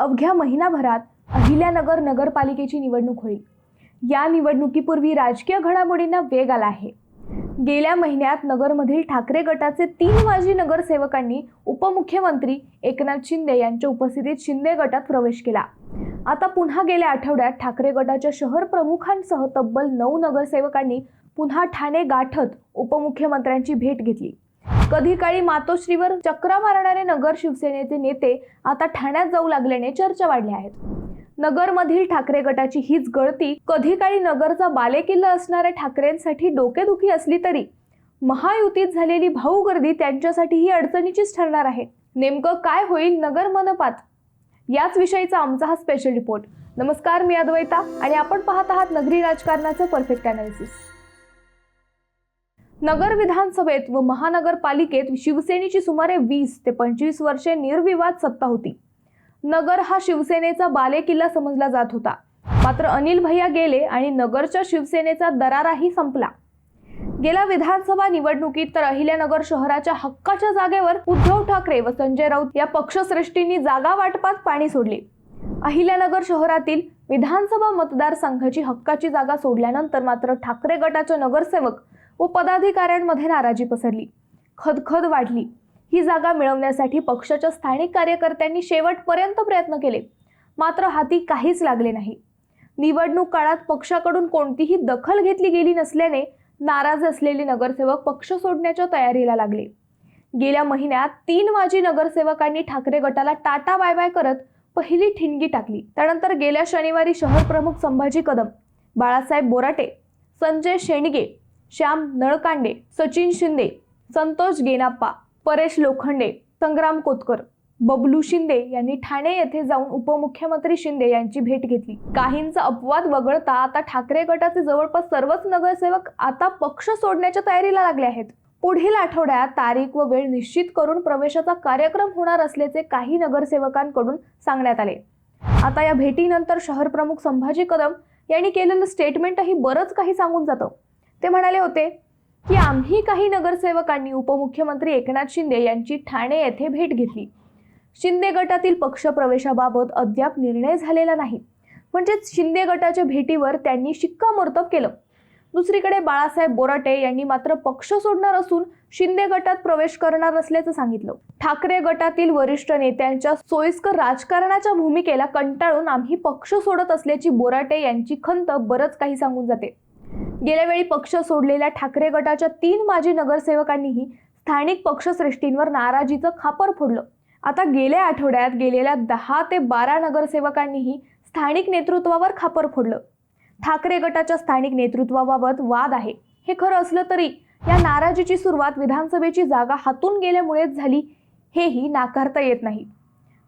अवघ्या महिनाभरात अहिल्यानगर नगरपालिकेची निवडणूक होईल. या निवडणुकीपूर्वी राजकीय घडामोडींना वेग आला आहे. गेल्या महिन्यात नगरमधील ठाकरे गटाचे तीन माजी नगरसेवकांनी उपमुख्यमंत्री एकनाथ शिंदे यांच्या उपस्थितीत शिंदे गटात प्रवेश केला. आता पुन्हा गेल्या आठवड्यात ठाकरे गटाच्या शहर प्रमुखांसह तब्बल नऊ नगरसेवकांनी पुन्हा ठाणे गाठत उपमुख्यमंत्र्यांची भेट घेतली. कधी काळी मातोश्रीवर चक्रा मारणारे नगर शिवसेनेचे नेते आता ठाण्यात जाऊ लागल्याने चर्चा वाढल्या आहेत. नगरमधील ठाकरे गटाची हीच गळती कधी काळी नगरचा बालेकिल्ला असणाऱ्या ठाकरेंसाठी डोकेदुखी असली तरी महायुतीत झालेली भाऊ गर्दी त्यांच्यासाठी ही अडचणीचीच ठरणार आहे. नेमकं काय होईल नगर मनपात? याच विषयीचा आमचा हा स्पेशल रिपोर्ट नमस्कार मी अद्वैता आणि आपण पाहत आहात नगरी राजकारणाचं परफेक्ट अनालिसिस नगर विधानसभेत व महानगरपालिकेत शिवसेनेची सुमारे वीस ते पंचवीस वर्षे निर्विवाद सत्ता होती. नगर हा शिवसेनेचा बालेकिल्ला समजला जात होता. मात्र अनिल भैया गेले आणि नगरच्या शिवसेनेचा दराराही संपला. गेल्या विधानसभा निवडणुकीत तर अहिल्यानगर शहराच्या हक्काच्या जागेवर उद्धव ठाकरे व संजय राऊत या पक्षश्रेष्ठींनी जागा वाटपात पाणी सोडले. अहिल्यानगर शहरातील विधानसभा मतदारसंघाची हक्काची जागा सोडल्यानंतर मात्र ठाकरे गटाचे नगरसेवक व पदाधिकाऱ्यांमध्ये नाराजी पसरली. खदखद वाढली. ही जागा मिळवण्यासाठी पक्षाच्या स्थानिक कार्यकर्त्यांनी शेवटपर्यंत प्रयत्न केले. मात्र हाती काहीच लागले नाही. निवडणूक काळात पक्षाकडून कोणतीही दखल घेतली गेली नसल्याने नाराज असलेले नगरसेवक पक्ष सोडण्याच्या तयारीला लागले. गेल्या महिन्यात तीन माजी नगरसेवकांनी ठाकरे गटाला टाटा बाय बाय करत पहिली ठिणगी टाकली. त्यानंतर गेल्या शनिवारी शहर प्रमुख संभाजी कदम बाळासाहेब बोराटे संजय शेंडगे श्याम नळकांडे सचिन शिंदे संतोष गेनाप्पा परेश लोखंडे संग्राम कोतकर बबलू शिंदे यांनी ठाणे येथे जाऊन उपमुख्यमंत्री शिंदे यांची भेट घेतली. काहींचा अपवाद वगळता आता ठाकरे गटाचे जवळपास सर्वच नगरसेवक आता पक्ष सोडण्याच्या तयारीला लागले आहेत. पुढील आठवड्यात तारीख व वेळ निश्चित करून प्रवेशाचा कार्यक्रम होणार असल्याचे काही नगरसेवकांकडून सांगण्यात आले. आता या भेटीनंतर शहर प्रमुख संभाजी कदम यांनी केलेलं स्टेटमेंटही बरंच काही सांगून जातं. ते म्हणाले होते की आम्ही काही नगरसेवकांनी उपमुख्यमंत्री एकनाथ शिंदे यांची ठाणे येथे भेट घेतली. शिंदे गटातील पक्षप्रवेशाबाबत अद्याप निर्णय झालेला नाही. म्हणजेच शिंदे गटाच्या भेटीवर त्यांनी शिक्कामोर्तब केलं. दुसरीकडे बाळासाहेब बोराटे यांनी मात्र पक्ष सोडणार असून शिंदे गटात प्रवेश करणार असल्याचं सांगितलं. ठाकरे गटातील वरिष्ठ नेत्यांच्या सोयीस्कर राजकारणाच्या भूमिकेला कंटाळून आम्ही पक्ष सोडत असल्याची बोराटे यांची खंत बरंच काही सांगून जाते. गेल्या वेळी पक्ष सोडलेल्या ठाकरे गटाच्या तीन माजी नगरसेवकांनीही स्थानिक पक्षश्रेष्ठींवर नाराजीचं खापर फोडलं. आता गेल्या आठवड्यात गेलेल्या दहा ते बारा नगरसेवकांनीही स्थानिक नेतृत्वावर खापर फोडलं. ठाकरे गटाच्या स्थानिक नेतृत्वाबाबत वाद आहे. हे खरं असलं तरी या नाराजीची सुरुवात विधानसभेची जागा हातून गेल्यामुळेच झाली हेही नाकारता येत नाही.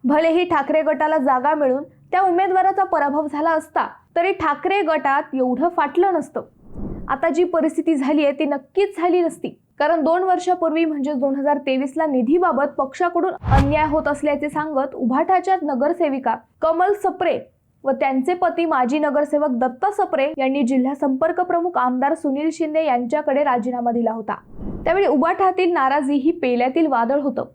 भलेही ठाकरे गटाला जागा मिळून त्या उमेदवाराचा पराभव झाला असता तरी ठाकरे गटात एवढं फाटलं नसतं. आता जी परिस्थिती झाली आहे ती नक्कीच झाली नसती. कारण दोन वर्षापूर्वी म्हणजे दोन हजार तेवीसला निधीबाबत पक्षाकडून अन्याय होत असल्याचे सांगत उभाटाच्या नगरसेविका कमल सप्रे व त्यांचे पती माजी नगरसेवक दत्ता सप्रे यांनी जिल्हा संपर्क प्रमुख आमदार सुनील शिंदे यांच्याकडे राजीनामा दिला होता. त्यावेळी उभाठातील नाराजी ही पेल्यातील वादळ होतं.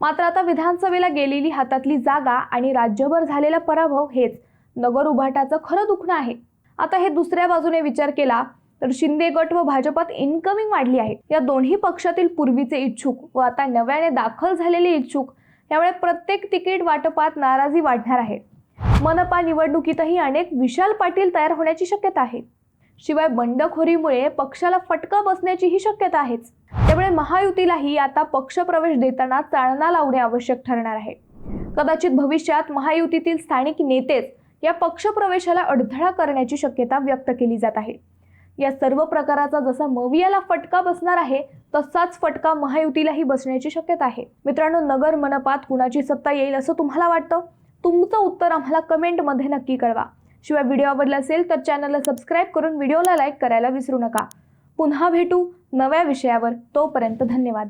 मात्र आता विधानसभेला गेलेली हातातली जागा आणि राज्यभर झालेला पराभव हेच नगर उभाटाचं खरं दुखणं आहे. आता हे दुसऱ्या बाजूने विचार केला तर शिंदे गट व भाजपात इनकमिंग वाढली आहे. या दोन्ही पक्षातील पूर्वीचे इच्छुक व आता नव्याने दाखल झालेले इच्छुक यामुळे प्रत्येक तिकीट वाटपात नाराजी वाढणार आहे. मनपा निवडणुकीतही अनेक विशाल पाटील तयार होण्याची शक्यता आहे. शिवाय बंडखोरीमुळे पक्षाला फटका बसण्याचीही शक्यता आहेच. त्यामुळे महायुतीलाही आता पक्षप्रवेश देताना चालना लावणे आवश्यक ठरणार आहे. कदाचित भविष्यात महायुतीतील स्थानिक नेतेच या पक्षप्रवेशाला अडथळा करण्याची शक्यता व्यक्त केली जात आहे. या सर्व प्रकाराचा जसा मवियाला फटका बसणार आहे तसाच फटका महायुतीलाही बसण्याची शक्यता आहे. मित्रांनो नगर मनपात कुणाची सत्ता येईल असं तुम्हाला वाटतं? तुमचं उत्तर आम्हाला कमेंटमध्ये नक्की कळवा. शिवाय व्हिडिओ आवडला असेल तर चॅनलला सबस्क्राईब करून व्हिडिओला लाईक करायला विसरू नका. पुन्हा भेटू नव्या विषयावर. तोपर्यंत धन्यवाद.